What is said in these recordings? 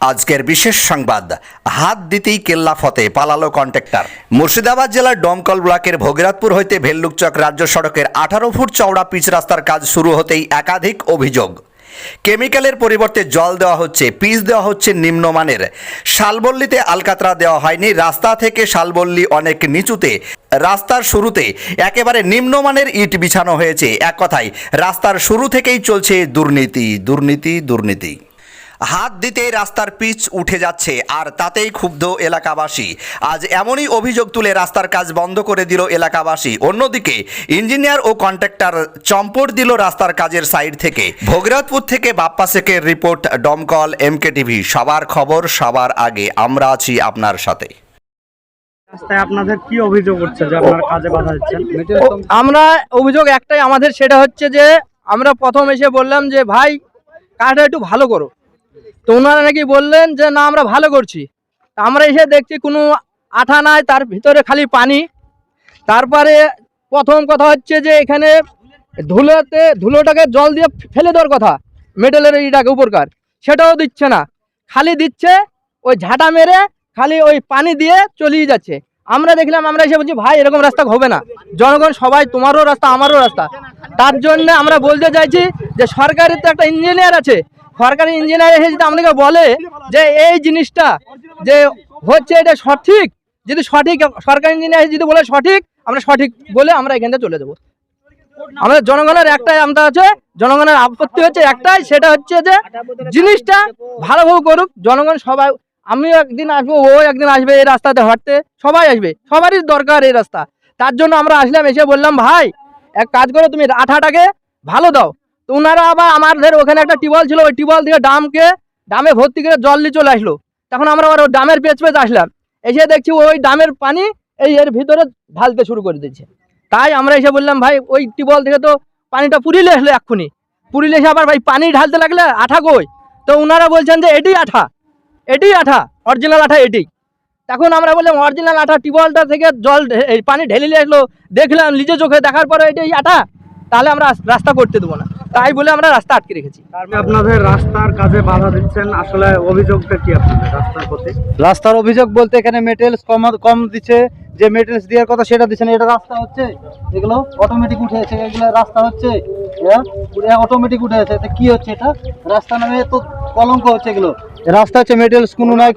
আজকের বিশেষ সংবাদ। হাত দিতেই কেল্লা ফতে, পালালো কন্ট্রাক্টর। মুর্শিদাবাদ জেলার ডমকল ব্লকের ভগীরথপুর হইতে ভেল্লুকচক রাজ্য সড়কের আঠারো ফুট চওড়া পিচ রাস্তার কাজ শুরু হতেই একাধিক অভিযোগ। কেমিক্যালের পরিবর্তে জল দেওয়া হচ্ছে, পিচ দেওয়া হচ্ছে নিম্নমানের। শালবল্লিতে আলকাতরা দেওয়া হয়নি, রাস্তা থেকে শালবল্লি অনেক নিচুতে। রাস্তার শুরুতে একেবারে নিম্নমানের ইট বিছানো হয়েছে। এক কথায়, রাস্তার শুরু থেকেই চলছে দুর্নীতি দুর্নীতি দুর্নীতি। হাত দিতেই রাস্তার পিচ উঠে যাচ্ছে আর তাতেই ক্ষুব্ধ এলাকাবাসী। আজ এমনই অভিযোগ তুলে রাস্তার কাজ বন্ধ করে দিল এলাকাবাসী। অন্যদিকে ইঞ্জিনিয়ার ও কন্ট্রাক্টর চম্পট দিল রাস্তার কাজের সাইড থেকে। ভগীরথপুর থেকে বাপ্পা শেখের রিপোর্ট ডমকল এমকে টিভি। সবার খবর সবার আগে। আমরা আছি আপনার সাথে। রাস্তায় আপনাদের কি অভিযোগ উঠছে যে আপনার কাজে বাধা দিচ্ছেন? আমরা অভিযোগ একটাই। আমাদের সেটা হচ্ছে যে আমরা প্রথম এসে বললাম যে ভাই কাজটা একটু ভালো করো। তো ওনারা নাকি বললেন যে, না, আমরা ভালো করছি। আমরা এসে দেখছি কোনো আঠা নাই, তার ভিতরে খালি পানি। তারপরে প্রথম কথা হচ্ছে যে, এখানে ধুলোতে, ধুলোটাকে জল দিয়ে ফেলে দেওয়ার কথা মেটেলের এইটাকে উপরকার। সেটাও দিচ্ছে না। খালি দিচ্ছে, ওই ঝাঁটা মেরে খালি ওই পানি দিয়ে চলিয়ে যাচ্ছে। আমরা দেখলাম, আমরা এসে বলছি, ভাই, এরকম রাস্তা হবে না। জনগণ সবাই তোমারও রাস্তা, আমারও রাস্তা। তার জন্য আমরা বলতে চাইছি যে, সরকারের তো একটা ইঞ্জিনিয়ার আছে। সরকারি ইঞ্জিনিয়ার এসে যদি আমাদেরকে বলে যে এই জিনিসটা যে হচ্ছে এটা সঠিক, যদি সঠিক, সরকারি ইঞ্জিনিয়ার যদি বলে সঠিক, আমরা সঠিক বলে আমরা এখান চলে যাব। আমাদের জনগণের একটাই আমতা আছে, জনগণের আপত্তি হচ্ছে একটাই, সেটা হচ্ছে যে জিনিসটা ভালোভাবে করুক, জনগণ সবাই, আমিও একদিন আসব, ও একদিন আসবে এই রাস্তাতে হাঁটতে, সবাই আসবে, সবারই দরকার এই রাস্তা। তার জন্য আমরা আসলাম, এসে বললাম, ভাই, এক কাজ করো, তুমি আঠাটাকে ভালো দাও তো ওনারা আবার আমাদের ওখানে একটা টিউবওয়েল ছিল, ওই টিউবওয়েল থেকে ডামকে, ডামে ভর্তি করে জল নিয়ে চলে আসলো। তখন আমরা আবার ডামের পেছ পেছ আসলাম। এসে দেখছি ওই ডামের পানি এই এর ভিতরে ঢালতে শুরু করে দিচ্ছে তাই আমরা এসে বললাম, ভাই, ওই টিউবওয়েল থেকে তো পানিটা পুরিলে আসলো এক্ষুনি। পুরিলে এসে আবার, ভাই, পানি ঢালতে লাগলে আঠা কই? তো ওনারা বলছেন যে, এটি আঠা এটি আঠা, অরিজিনাল আঠা এটি। তখন আমরা বললাম, অরিজিনাল আঠা, টিউবওয়েলটা থেকে জল পানি ঢেলে নিয়ে আসলো। দেখলাম নিজে চোখে দেখার পরে এটাই আঠা। তাহলে আমরা রাস্তা করতে দেবো না। তাই বলে আমরা রাস্তা আটকে রেখেছি। আপনাদের রাস্তার কাজে বাধা দিচ্ছেন আসলে অভিযোগটা কি আপনাদের রাস্তার প্রতি? রাস্তার অভিযোগ বলতে এখানে মেটেরিয়ালস কম কম দিচ্ছে যে মেটেরিয়ালস দেওয়ার কথা সেটা দিচ্ছে না এটা রাস্তা হচ্ছে। এগুলো অটোমেটিক উঠে আছে এগুলো রাস্তা হচ্ছে। অটোমেটিক উঠে আছে তো কি হচ্ছে এটা? রাস্তা নামে তো কলঙ্ক হচ্ছে এগুলো। রাস্তা হচ্ছে মেটেরিয়ালস কোনো নাই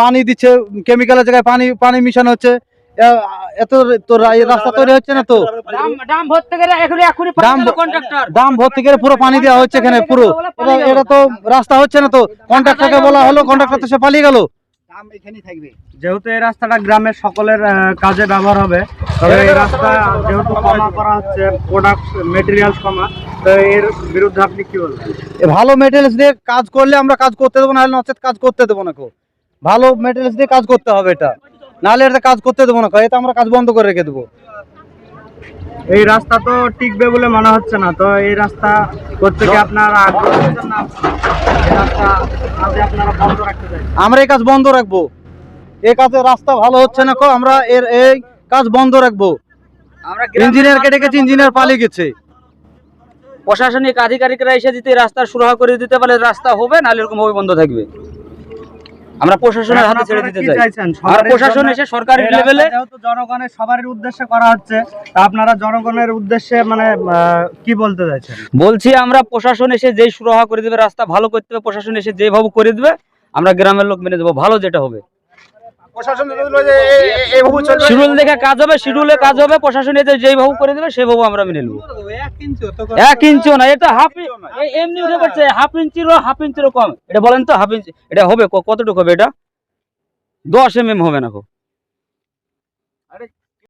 পানি দিচ্ছে কেমিক্যালের জায়গায় পানি পানি মিশানো হচ্ছে। এত তো রা- রাস্তা তৈরি হচ্ছে না তো? ডাম ভরতে এখনই করে পুরো পানি দেওয়া হচ্ছে এখানে পুরো। এটা তো রাস্তা হচ্ছে না তো। কন্ট্রাক্টরকে বলা হলো কন্ট্রাক্টর তো সে পালিয়ে গেল। যেহেতু এই রাস্তাটা গ্রামের সকলের কাজে ব্যবহার হবে তবে এই রাস্তা যেহেতু কমা করা হচ্ছে প্রোডাক্ট মেটেরিয়াল কমা তো এর বিরুদ্ধে আপনি কি বলবেন? ভালো মেটেরিয়ালস দিয়ে কাজ করলে আমরা কাজ করতে দেবো না হলে নচেত কাজ করতে দেবো না কো ভালো মেটেরিয়ালস দিয়ে কাজ করতে হবে এটা। নাহলে এটা কাজ করতে দেবো না এটা আমরা কাজ বন্ধ করে রেখে দেবো। এই রাস্তা তো টিকবে বলে মনে হচ্ছে না তো এই রাস্তা করতে আপনারা আমরা এই কাজ বন্ধ রাখব। এই কাজে রাস্তা ভালো হচ্ছে না কো আমরা এর এই কাজ বন্ধ রাখব। ইঞ্জিনিয়ারকে ডেকেছি ইঞ্জিনিয়ার পালিয়ে গেছে। প্রশাসনিক আধিকারিকরা এসে যদি রাস্তা সুরাহা করে দিতে পারে রাস্তা হবে নাহলে এরকম ভাবে বন্ধ থাকবে। আমরা প্রশাসনের হাতে ছেড়ে দিতে চাই। আর প্রশাসন এসে সরকারি লেভেলে যেহেতু জনগণের সবারই উদ্দেশ্যে করা হচ্ছে আপনারা জনগণের উদ্দেশ্যে মানে কি বলতে চাইছেন? বলছি আমরা প্রশাসন এসে যেই সুরাহা করে দেবে রাস্তা ভালো করতে হবে প্রশাসন এসে যেভাবে করে দেবে আমরা গ্রামের লোক মেনে দেবো ভালো যেটা হবে। শিডিউল দেখে কাজ হবে শিডিউলে কাজ হবে প্রশাসন এসে যেইভাবে করে দেবে সেইভাবে আমরা মেনে নেব। এক ইঞ্চিও না এটা হাফ এমনি উঠে পড়ছে হাফ ইঞ্চিরও হাফ ইঞ্চিরও কম। এটা বলেন তো হাফ ইঞ্চি এটা হবে কতটুকু হবে এটা? দশ এম এম হবে না খুব